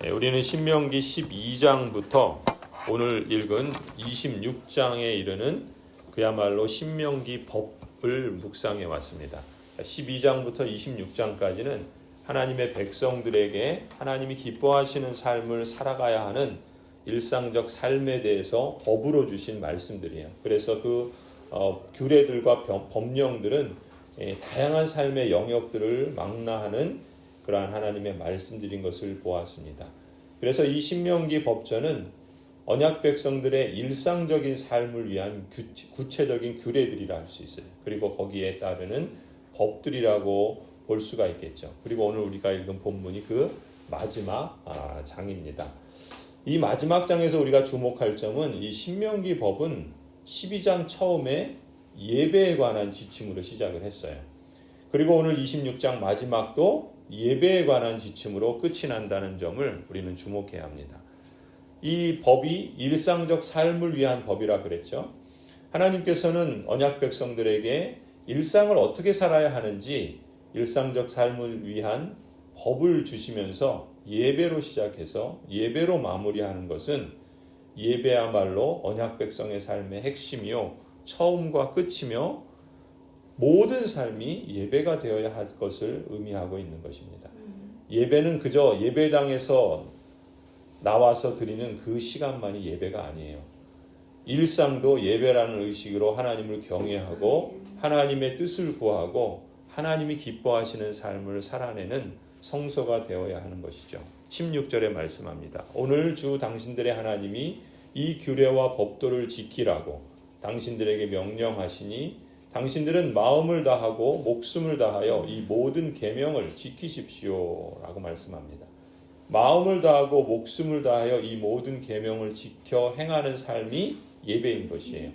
네, 우리는 신명기 12장부터 오늘 읽은 26장에 이르는 그야말로 신명기 법을 묵상해 왔습니다. 12장부터 26장까지는 하나님의 백성들에게 하나님이 기뻐하시는 삶을 살아가야 하는 일상적 삶에 대해서 법으로 주신 말씀들이에요. 그래서 그 어, 규례들과 범- 법령들은 예, 다양한 삶의 영역들을 망라하는 그러한 하나님의 말씀드린 것을 보았습니다. 그래서 이 신명기 법전은 언약 백성들의 일상적인 삶을 위한 구- 구체적인 규례들이라 할 수 있어요. 그리고 거기에 따르는 법들이라고 볼 수가 있겠죠. 그리고 오늘 우리가 읽은 본문이 그 마지막 아, 장입니다. 이 마지막 장에서 우리가 주목할 점은 이 신명기 법은 12장 처음에 예배에 관한 지침으로 시작을 했어요. 그리고 오늘 26장 마지막도 예배에 관한 지침으로 끝이 난다는 점을 우리는 주목해야 합니다. 이 법이 일상적 삶을 위한 법이라 그랬죠. 하나님께서는 언약 백성들에게 일상을 어떻게 살아야 하는지 일상적 삶을 위한 법을 주시면서 예배로 시작해서 예배로 마무리하는 것은 예배야말로 언약 백성의 삶의 핵심이요 처음과 끝이며 모든 삶이 예배가 되어야 할 것을 의미하고 있는 것입니다. 예배는 그저 예배당에서 나와서 드리는 그 시간만이 예배가 아니에요. 일상도 예배라는 의식으로 하나님을 경외하고 하나님의 뜻을 구하고 하나님이 기뻐하시는 삶을 살아내는 성소가 되어야 하는 것이죠. 16절에 말씀합니다. 오늘 주 당신들의 하나님이 이 규례와 법도를 지키라고 당신들에게 명령하시니 당신들은 마음을 다하고 목숨을 다하여 이 모든 계명을 지키십시오라고 말씀합니다. 마음을 다하고 목숨을 다하여 이 모든 계명을 지켜 행하는 삶이 예배인 것이에요.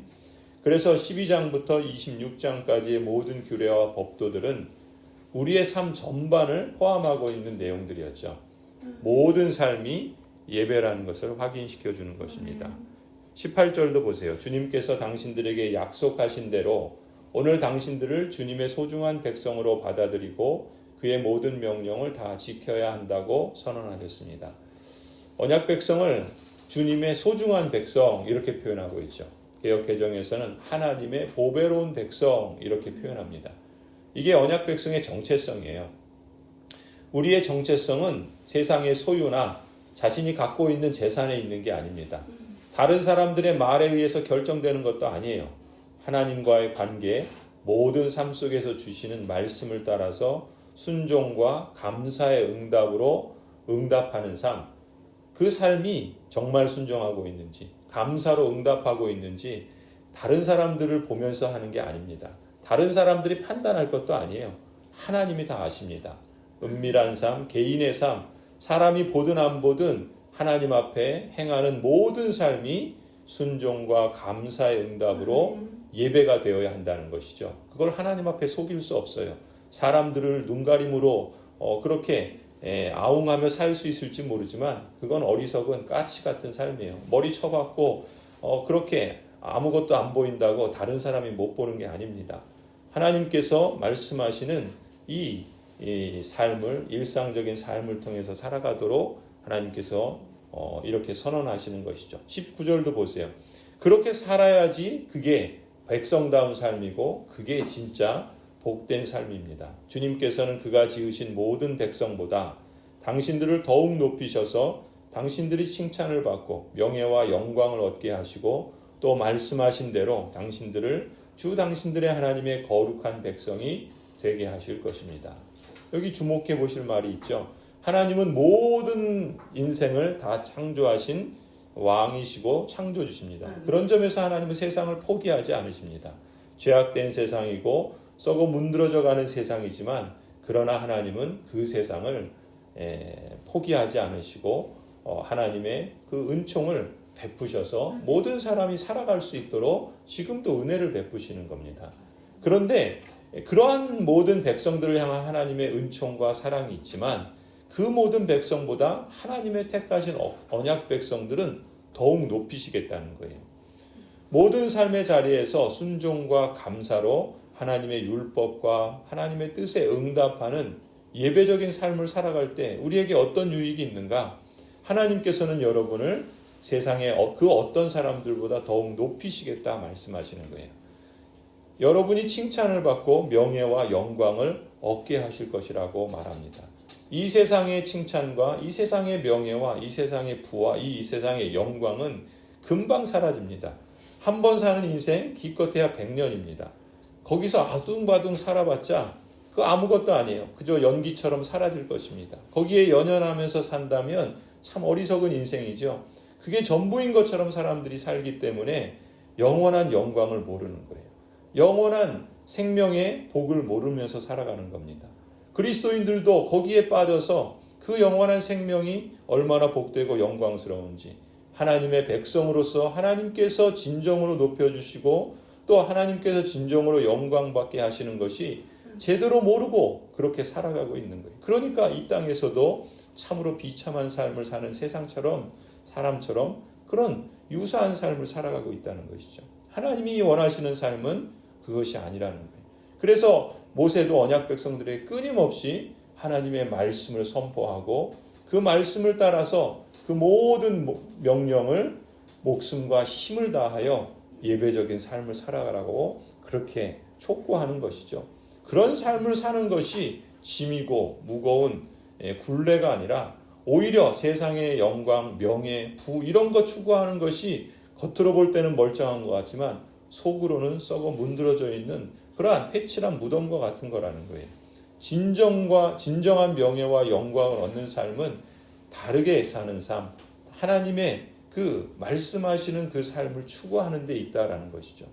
그래서 12장부터 26장까지의 모든 규례와 법도들은 우리의 삶 전반을 포함하고 있는 내용들이었죠. 모든 삶이 예배라는 것을 확인시켜 주는 것입니다. 18절도 보세요. 주님께서 당신들에게 약속하신 대로 오늘 당신들을 주님의 소중한 백성으로 받아들이고 그의 모든 명령을 다 지켜야 한다고 선언하셨습니다. 언약 백성을 주님의 소중한 백성 이렇게 표현하고 있죠. 개혁 개정에서는 하나님의 보배로운 백성 이렇게 표현합니다. 이게 언약 백성의 정체성이에요. 우리의 정체성은 세상의 소유나 자신이 갖고 있는 재산에 있는 게 아닙니다. 다른 사람들의 말에 의해서 결정되는 것도 아니에요. 하나님과의 관계, 모든 삶 속에서 주시는 말씀을 따라서 순종과 감사의 응답으로 응답하는 삶, 그 삶이 정말 순종하고 있는지, 감사로 응답하고 있는지 다른 사람들을 보면서 하는 게 아닙니다. 다른 사람들이 판단할 것도 아니에요. 하나님이 다 아십니다. 은밀한 삶, 개인의 삶, 사람이 보든 안 보든 하나님 앞에 행하는 모든 삶이 순종과 감사의 응답으로 예배가 되어야 한다는 것이죠. 그걸 하나님 앞에 속일 수 없어요. 사람들을 눈가림으로 어, 그렇게 에, 아웅하며 살 수 있을지 모르지만 그건 어리석은 까치 같은 삶이에요. 머리 쳐박고 어, 그렇게 아무것도 안 보인다고 다른 사람이 못 보는 게 아닙니다. 하나님께서 말씀하시는 이, 이 삶을 일상적인 삶을 통해서 살아가도록 하나님께서 어, 이렇게 선언하시는 것이죠. 19절도 보세요. 그렇게 살아야지 그게 백성다운 삶이고 그게 진짜 복된 삶입니다. 주님께서는 그가 지으신 모든 백성보다 당신들을 더욱 높이셔서 당신들이 칭찬을 받고 명예와 영광을 얻게 하시고 또 말씀하신 대로 당신들을 주 당신들의 하나님의 거룩한 백성이 되게 하실 것입니다. 여기 주목해 보실 말이 있죠. 하나님은 모든 인생을 다 창조하신 왕이시고 창조주십니다. 그런 점에서 하나님은 세상을 포기하지 않으십니다. 죄악된 세상이고 썩어 문드러져 가는 세상이지만 그러나 하나님은 그 세상을 에, 포기하지 않으시고 어, 하나님의 그 은총을 베푸셔서 모든 사람이 살아갈 수 있도록 지금도 은혜를 베푸시는 겁니다. 그런데 그러한 모든 백성들을 향한 하나님의 은총과 사랑이 있지만 그 모든 백성보다 하나님의 택하신 어, 언약 백성들은 더욱 높이시겠다는 거예요. 모든 삶의 자리에서 순종과 감사로 하나님의 율법과 하나님의 뜻에 응답하는 예배적인 삶을 살아갈 때 우리에게 어떤 유익이 있는가? 하나님께서는 여러분을 세상의 어- 그 어떤 사람들보다 더욱 높이시겠다 말씀하시는 거예요. 여러분이 칭찬을 받고 명예와 영광을 얻게 하실 것이라고 말합니다. 이 세상의 칭찬과 이 세상의 명예와 이 세상의 부와 이 세상의 영광은 금방 사라집니다. 한 번 사는 인생 기껏해야 100년입니다. 거기서 아둥바둥 살아봤자 그 아무것도 아니에요. 그저 연기처럼 사라질 것입니다. 거기에 연연하면서 산다면 참 어리석은 인생이죠. 그게 전부인 것처럼 사람들이 살기 때문에 영원한 영광을 모르는 거예요. 영원한 생명의 복을 모르면서 살아가는 겁니다. 그리스도인들도 거기에 빠져서 그 영원한 생명이 얼마나 복되고 영광스러운지 하나님의 백성으로서 하나님께서 진정으로 높여주시고 또 하나님께서 진정으로 영광받게 하시는 것이 제대로 모르고 그렇게 살아가고 있는 거예요. 그러니까 이 땅에서도 참으로 비참한 삶을 사는 세상처럼 사람처럼 그런 유사한 삶을 살아가고 있다는 것이죠. 하나님이 원하시는 삶은 그것이 아니라는 거예요. 그래서 모세도 언약 백성들에게 끊임없이 하나님의 말씀을 선포하고 그 말씀을 따라서 그 모든 명령을 목숨과 힘을 다하여 예배적인 삶을 살아가라고 그렇게 촉구하는 것이죠. 그런 삶을 사는 것이 짐이고 무거운 예, 굴레가 아니라 오히려 세상의 영광, 명예, 부 이런 거 추구하는 것이 겉으로 볼 때는 멀쩡한 것 같지만 속으로는 썩어 문드러져 있는 그러한 해칠한 무덤과 같은 거라는 거예요. 진정과 진정한 명예와 영광을 얻는 삶은 다르게 사는 삶, 하나님의 그 말씀하시는 그 삶을 추구하는 데 있다라는 것이죠.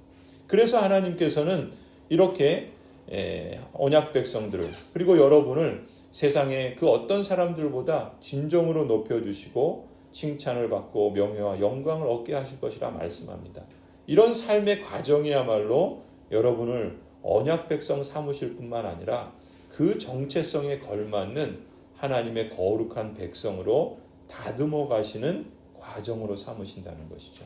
그래서 하나님께서는 이렇게 에, 언약 백성들을 그리고 여러분을 세상의 그 어떤 사람들보다 진정으로 높여 주시고 칭찬을 받고 명예와 영광을 얻게 하실 것이라 말씀합니다. 이런 삶의 과정이야말로 여러분을 언약 백성 삼으실 뿐만 아니라 그 정체성에 걸맞는 하나님의 거룩한 백성으로 다듬어 가시는 과정으로 삼으신다는 것이죠.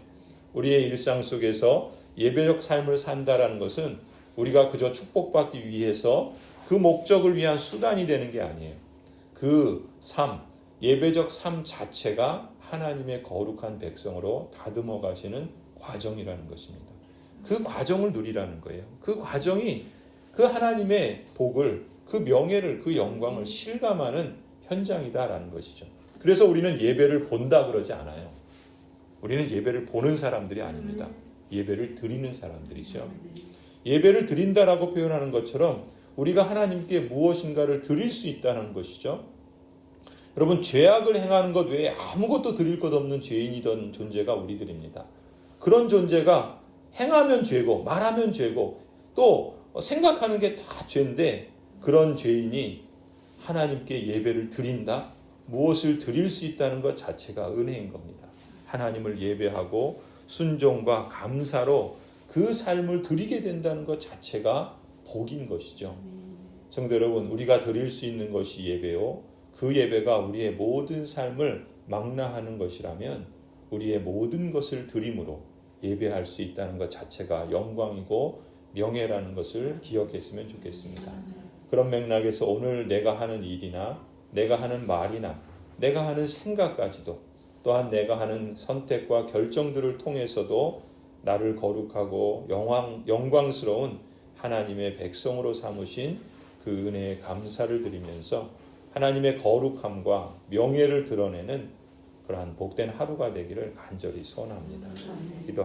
우리의 일상 속에서 예배적 삶을 산다라는 것은 우리가 그저 축복받기 위해서 그 목적을 위한 수단이 되는 게 아니에요. 그 삶, 예배적 삶 자체가 하나님의 거룩한 백성으로 다듬어 가시는 과정이라는 것입니다. 그 과정을 누리라는 거예요. 그 과정이 그 하나님의 복을, 그 명예를, 그 영광을 실감하는 현장이다라는 것이죠. 그래서 우리는 예배를 본다 그러지 않아요. 우리는 예배를 보는 사람들이 아닙니다. 예배를 드리는 사람들이죠. 예배를 드린다라고 표현하는 것처럼 우리가 하나님께 무엇인가를 드릴 수 있다는 것이죠. 여러분 죄악을 행하는 것 외에 아무것도 드릴 것 없는 죄인이던 존재가 우리들입니다. 그런 존재가 행하면 죄고 말하면 죄고 또 생각하는 게 다 죄인데 그런 죄인이 하나님께 예배를 드린다? 무엇을 드릴 수 있다는 것 자체가 은혜인 겁니다. 하나님을 예배하고 순종과 감사로 그 삶을 드리게 된다는 것 자체가 복인 것이죠. 성도 여러분, 우리가 드릴 수 있는 것이 예배요. 그 예배가 우리의 모든 삶을 망라하는 것이라면 우리의 모든 것을 드림으로 예배할 수 있다는 것 자체가 영광이고 명예라는 것을 기억했으면 좋겠습니다. 그런 맥락에서 오늘 내가 하는 일이나 내가 하는 말이나 내가 하는 생각까지도 또한 내가 하는 선택과 결정들을 통해서도 나를 거룩하고 영광, 영광스러운 하나님의 백성으로 삼으신 그 은혜에 감사를 드리면서 하나님의 거룩함과 명예를 드러내는 그러한 복된 하루가 되기를 간절히 소원합니다. 기도